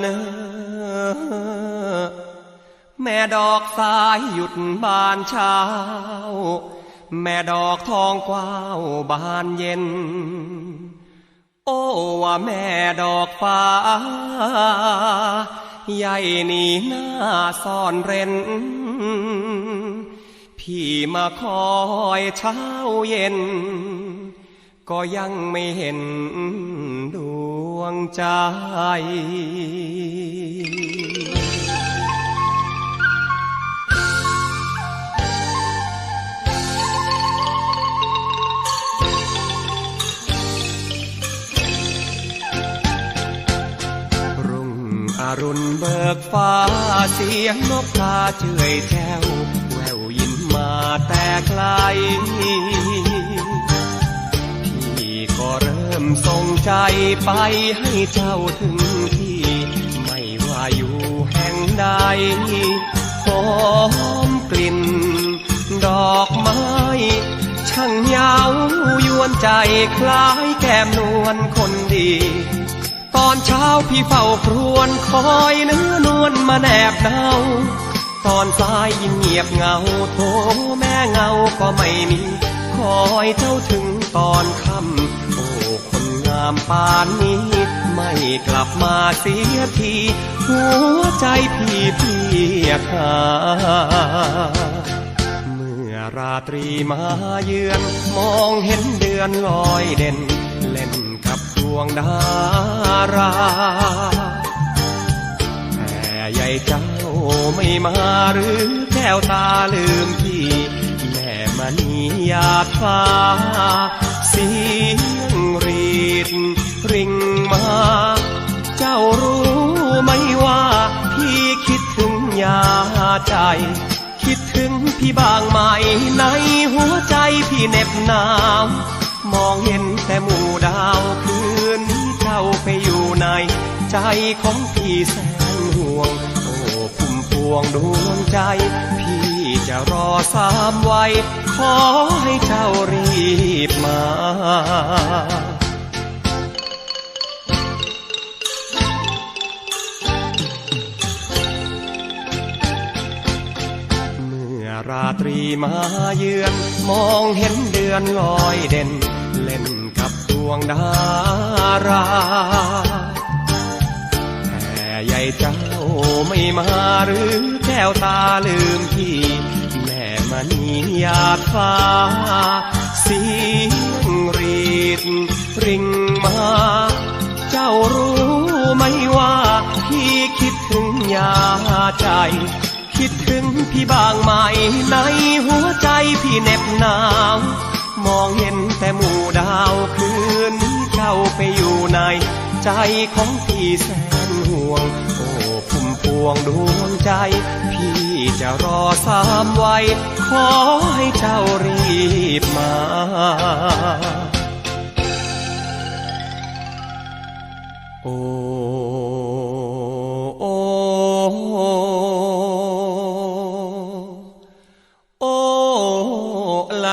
เนอแม่ดอกสายหยุดบานเช้า แม่ดอกทองกว้าวบานเย็น โอ้ว่าแม่ดอกฟ้าใหญ่นี่หน้าซ่อนเร้น พี่มาคอยเช้าเย็น ก็ยังไม่เห็นดวงใจ รุ่งอรุณเบิกฟ้าเสียงนกกาเฉยแจ้วแววยินมาแต่ไกล ส่งใจไปให้เจ้าถึงที่ ไม่ว่าอยู่แห่งใดหอมกลิ่น ดอกไม้ ช่างเยาวยวนใจคล้ายแก้มนวลคนดี ตอนเช้าพี่เฝ้าครวญคอยเนื้อนวลมาแนบเนาตอนสายยิ่งเงียบเงาโทแม่เงาก็ไม่มี คอยเจ้าถึงตอนค่ำามปานนี้ไม่กลับมาเสียที หัวใจพี่เพียกหาเมื่อราตรีมาเยือน มองเห็นเดือนลอยเด่น เล่นกับดวงดาราแต่ใหญ่เจ้าไม่มาหรือแก้วตาลืมพี่แม่มณียาฟ้าสี ใจ คิดถึงพี่บางไหมในหัวใจพี่เหน็บหนาวมองเห็นแต่หมู่ดาวคืนนี้เจ้าไปอยู่ใน ใจของพี่แสนห่วง โอ้พุ่มพวงดวงใจ พี่จะรอสามไว้ ขอให้เจ้ารีบมา ราตรีมาเยือน มองเห็นเดือนลอยเด่น เล่นกับดวงดาราแต่ใหญ่เจ้าไม่มาหรือแก้วตาลืมพี่แม่มณีหยาดฟ้า เสียงรีดริงมา เจ้ารู้ไหมว่า พี่คิดถึงยาใจ คิดถึงพี่บางไหมในหัวใจพี่เหน็บหนาว มองเห็นแต่หมู่ดาวคืนนี้เจ้าไปอยู่ใน ใจของพี่แสนห่วง โอ้พุ่มพวงดวงใจ พี่จะรอสามไว้ขอให้เจ้ารีบมาโอ้